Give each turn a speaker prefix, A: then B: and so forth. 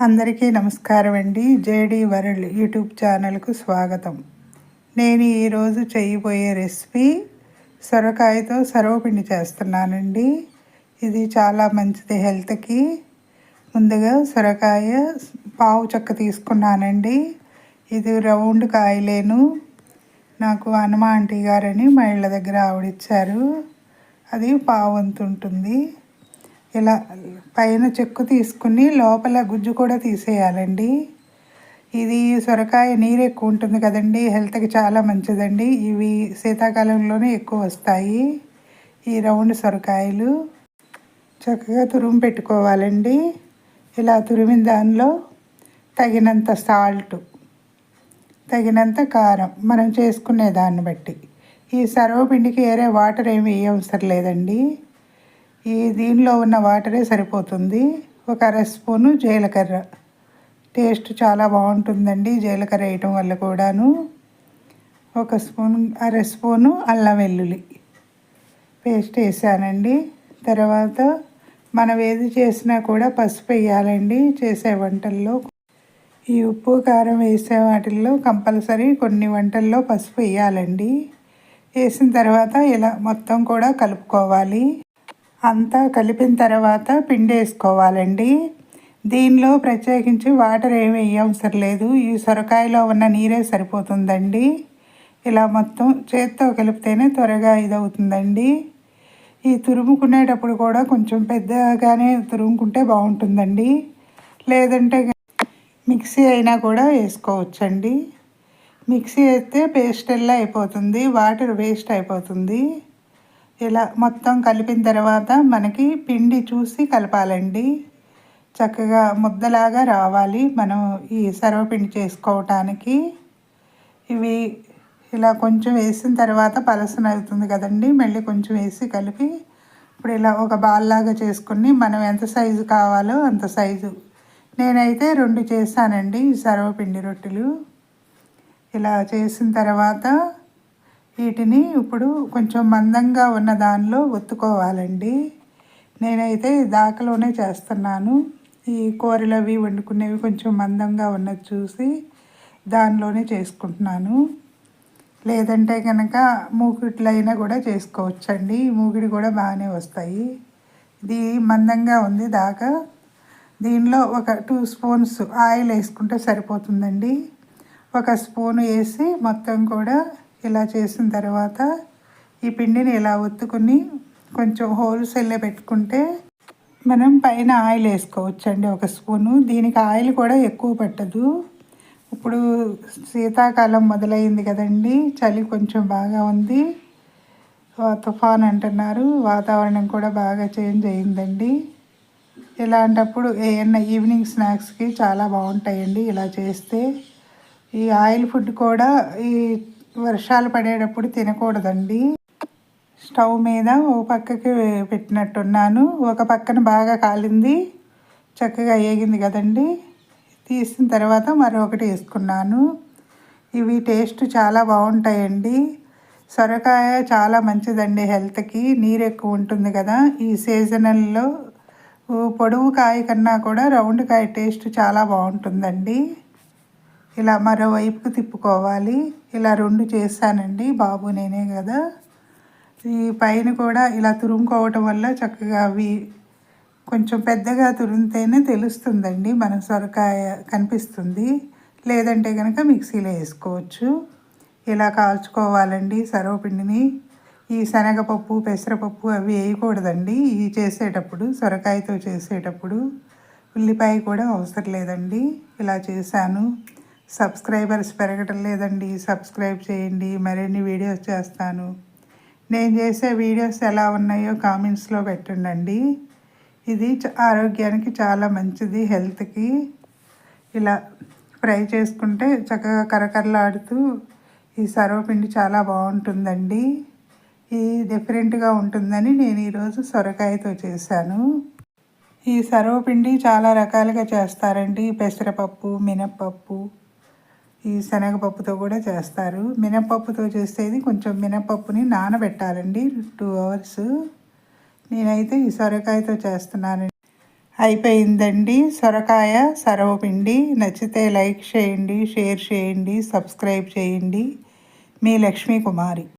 A: అందరికీ నమస్కారం అండి. జేడి వరల్డ్ యూట్యూబ్ ఛానల్కు స్వాగతం. నేను ఈరోజు చేయబోయే రెసిపీ సొరకాయతో సర్వపిండి చేస్తున్నానండి. ఇది చాలా మంచిది హెల్త్కి. ముందుగా సొరకాయ పావు చెక్క తీసుకున్నానండి. ఇది రౌండ్ కాయలేను. నాకు హనుమ ఆంటీ గారని మా ఇళ్ళ దగ్గర ఆవిడిచ్చారు అది పావు వంతు ఉంటుంది. ఇలా పైన చెక్కు తీసుకుని లోపల గుజ్జు కూడా తీసేయాలండి. ఇది సొరకాయ నీరు ఎక్కువ ఉంటుంది కదండి హెల్త్కి చాలా మంచిదండి. ఇవి శీతాకాలంలోనే ఎక్కువ వస్తాయి. ఈ రౌండ్ సొరకాయలు చక్కగా తురుము పెట్టుకోవాలండి. ఇలా తురిమిన దానిలో తగినంత సాల్ట్ తగినంత కారం మనం చేసుకునే దాన్ని బట్టి. ఈ సర్వపిండికి వేరే వాటర్ ఏమి వేయవసరం లేదండి. ఈ దీనిలో ఉన్న వాటరే సరిపోతుంది. ఒక అర స్పూను జీలకర్ర. టేస్ట్ చాలా బాగుంటుందండి జీలకర్ర వేయటం వల్ల కూడాను. ఒక స్పూన్ అర స్పూను అల్లం వెల్లుల్లి పేస్ట్ వేసానండి. తర్వాత మనం ఏది చేసినా కూడా పసుపు వేయాలండి చేసే వంటల్లో. ఈ ఉప్పు కారం వేసే వాటిల్లో కంపల్సరీ కొన్ని వంటల్లో పసుపు వేయాలండి. వేసిన తర్వాత ఇలా మొత్తం కూడా కలుపుకోవాలి. అంతా కలిపిన తర్వాత పిండి వేసుకోవాలండి. దీనిలో ప్రత్యేకించి వాటర్ ఏమి వేయవసరం లేదు. ఈ సొరకాయలో ఉన్న నీరే సరిపోతుందండి. ఇలా మొత్తం చేత్తో కలిపితేనే త్వరగా ఇదవుతుందండి. ఈ తురుముకునేటప్పుడు కూడా కొంచెం పెద్దగానే తురుముకుంటే బాగుంటుందండి. లేదంటే మిక్సీ అయినా కూడా వేసుకోవచ్చండి. మిక్సీ అయితే పేస్ట్ అయిపోతుంది. వాటర్ వేస్ట్ అయిపోతుంది. ఇలా మొత్తం కలిపిన తర్వాత మనకి పిండి చూసి కలపాలండి. చక్కగా ముద్దలాగా రావాలి మనం ఈ సర్వపిండి చేసుకోవటానికి. ఇవి ఇలా కొంచెం వేసిన తర్వాత పలసన అవుతుంది కదండి మళ్ళీ కొంచెం వేసి కలిపి ఇప్పుడు ఇలా ఒక బాల్ లాగా చేసుకుని మనం ఎంత సైజు కావాలో అంత సైజు. నేనైతే రెండు చేశానండి సర్వపిండి రొట్టెలు. ఇలా చేసిన తర్వాత వీటిని ఇప్పుడు కొంచెం మందంగా ఉన్న దానిలో ఒత్తుకోవాలండి. నేనైతే దాకలోనే చేస్తున్నాను. ఈ కూరలు అవి వండుకునేవి కొంచెం మందంగా ఉన్నది చూసి దానిలోనే చేసుకుంటున్నాను. లేదంటే కనుక మూకిట్లైనా కూడా చేసుకోవచ్చండి. మూకిడి కూడా బాగానే వస్తాయి. ఇది మందంగా ఉంది దాకా. దీనిలో ఒక టూ స్పూన్స్ ఆయిల్ వేసుకుంటే సరిపోతుందండి. ఒక స్పూన్ వేసి మొత్తం కూడా ఇలా చేసిన తర్వాత ఈ పిండిని ఇలా ఒత్తుకుని కొంచెం హోల్సేల్లో పెట్టుకుంటే మనం పైన ఆయిల్ వేసుకోవచ్చండి ఒక స్పూను. దీనికి ఆయిల్ కూడా ఎక్కువ పట్టదు. ఇప్పుడు శీతాకాలం మొదలైంది కదండి. చలి కొంచెం బాగా ఉంది. తుఫాన్ అంటున్నారు. వాతావరణం కూడా బాగా చేంజ్ అయిందండి. ఇలాంటప్పుడు ఏమన్నా ఈవినింగ్ స్నాక్స్కి చాలా బాగుంటాయండి ఇలా చేస్తే. ఈ ఆయిల్ ఫుడ్ కూడా ఈ వర్షాలు పడేటప్పుడు తినకూడదండి. స్టవ్ మీద ఓ పక్కకి పెట్టినట్టున్నాను. ఒక పక్కన బాగా కాలింది. చక్కగా వేగింది కదండి. తీసిన తర్వాత మరొకటి వేసుకున్నాను. ఇవి టేస్ట్ చాలా బాగుంటాయండి. సొరకాయ చాలా మంచిదండి హెల్త్కి. నీరు ఎక్కువ ఉంటుంది కదా. ఈ సీజనల్లో పొడవు కాయ కన్నా కూడా రౌండ్ కాయ టేస్ట్ చాలా బాగుంటుందండి. ఇలా మరోవైపుకు తిప్పుకోవాలి. ఇలా రెండు చేస్తానండి. బాబు నేనే కదా. ఈ పైన కూడా ఇలా తురుముకోవటం వల్ల చక్కగా అవి కొంచెం పెద్దగా తురిమితేనే తెలుస్తుందండి. మన సొరకాయ కనిపిస్తుంది. లేదంటే కనుక మిక్సీలో వేసుకోవచ్చు. ఇలా కాల్చుకోవాలండి సర్వపిండిని. ఈ శనగపప్పు పెసరపప్పు అవి వేయకూడదండి. ఇవి చేసేటప్పుడు సొరకాయతో చేసేటప్పుడు. ఉల్లిపాయ కూడా అవసరం లేదండి. ఇలా చేశాను. సబ్స్క్రైబర్స్ పెరగటం లేదండి. సబ్స్క్రైబ్ చేయండి. మరిన్ని వీడియోస్ చేస్తాను. నేను చేసే వీడియోస్ ఎలా ఉన్నాయో కామెంట్స్లో పెట్టండి ఇది ఆరోగ్యానికి చాలా మంచిది. హెల్త్కి ఇలా ఫ్రై చేసుకుంటే చక్కగా కరకరలాడుతూ ఈ సర్వపిండి చాలా బాగుంటుందండి. ఇది డిఫరెంట్గా ఉంటుందని నేను ఈరోజు సొరకాయతో చేశాను. ఈ సర్వపిండి చాలా రకాలుగా చేస్తారండి. పెసరపప్పు మినప్పప్పు ఈ శనగపప్పుతో కూడా చేస్తారు. మినపప్పుతో చేసేది కొంచెం మినపప్పుని నానబెట్టాలండి. టూ అవర్స్ నేనైతే ఈ సొరకాయతో చేస్తున్నాను. అయిపోయిందండి. సొరకాయ సర్వపిండి. నచ్చితే లైక్ చేయండి షేర్ చేయండి సబ్స్క్రైబ్ చేయండి. మీ లక్ష్మీ కుమారి